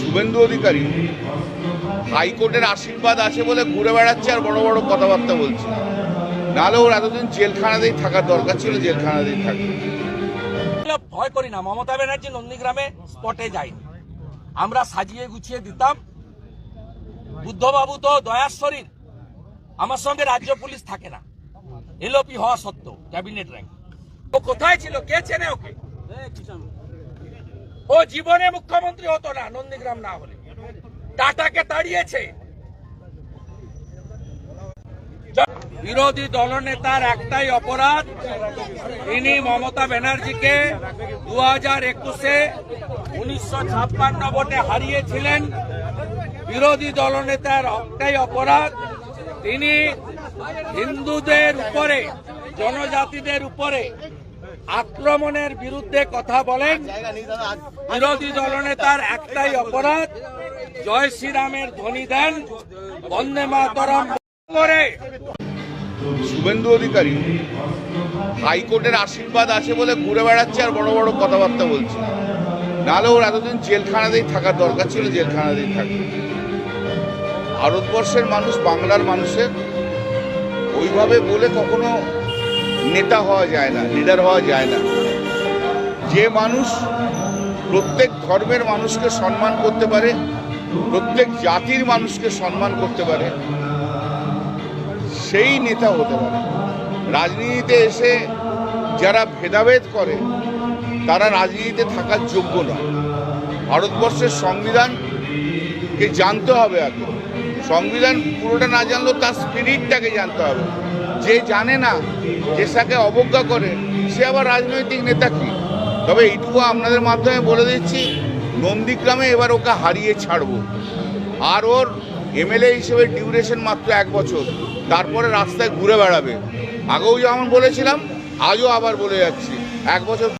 শুভেন্দু অধিকারী হাইকোর্টের আশীর্বাদ আছে বলে ঘুরে বেড়াচ্ছে আর বড় বড় কথাবার্তা বলছে। নাহলে ওর এতদিন জেলখানাতেই থাকার দরকার ছিল, জেলখানাতেই থাকে ভয় করি না, মমতা ব্যানার্জি নন্দীগ্রামে স্পটে যায়নি। আমরা সাজিয়ে গুছিয়ে দিতাম। বুদ্ধবাবু তো দয়ার শরীর, আমার সঙ্গে রাজ্য পুলিশ থাকে না। এলওপি হওয়া সত্ত্বেও, ক্যাবিনেট র্যাঙ্ক। ও কোথায় ছিল? কে চেনে ওকে? ও জীবনে মুখ্যমন্ত্রী হতো না, নন্দীগ্রাম না হলে। টাটাকে তাড়িয়েছে। বিরোধী দলনেতার একটাই অপরাধ তিনি মমতা ব্যানার্জিকে দু হাজার একুশে উনিশশো ছাপ্পান্ন ভোটে হারিয়েছিলেন। বিরোধী দলনেতার একটাই অপরাধ, তিনি হিন্দুদের উপরে, জনজাতিদের উপরে আক্রমণের বিরুদ্ধে কথা বলেন। বিরোধী দলনেতার একটাই অপরাধ জয় শ্রীরামের ধ্বনি দেন। বন্দে মাতরম। করে শুভেন্দু অধিকারী হাইকোর্টের আশীর্বাদ আছে বলে ঘুরে বেড়াচ্ছে আর বড় বড় কথাবার্তা বলছে। নাহলে ওর এতদিন জেলখানাতেই থাকার দরকার ছিল জেলখানাতেই থাকে ভারতবর্ষের মানুষ বাংলার মানুষের ওইভাবে বলে কখনো নেতা হওয়া যায় না লিডার হওয়া যায় না। যে মানুষ প্রত্যেক ধর্মের মানুষকে সম্মান করতে পারে, প্রত্যেক জাতির মানুষকে সম্মান করতে পারে, সেই নেতা হতে পারে। রাজনীতিতে এসে যারা ভেদাভেদ করে, তারা রাজনীতিতে থাকার যোগ্য নয়। ভারতবর্ষের সংবিধানকে জানতে হবে আগে। সংবিধান পুরোটা না জানলেও তার স্পিরিটটাকে জানতে হবে। যে জানে না, যে তাকে অবজ্ঞা করে, সে আবার রাজনৈতিক নেতা কি? তবে এইটুকু আপনাদের মাধ্যমে বলে দিচ্ছি, নন্দীগ্রামে এবার ওকে হারিয়ে ছাড়বো। আর ওর এমএলএ হিসেবে ডিউরেশন মাত্র এক বছর। তারপরে রাস্তায় ঘুরে বেড়াবে। আগেও যেমন বলেছিলাম, আজও আবার বলে যাচ্ছি, এক বছর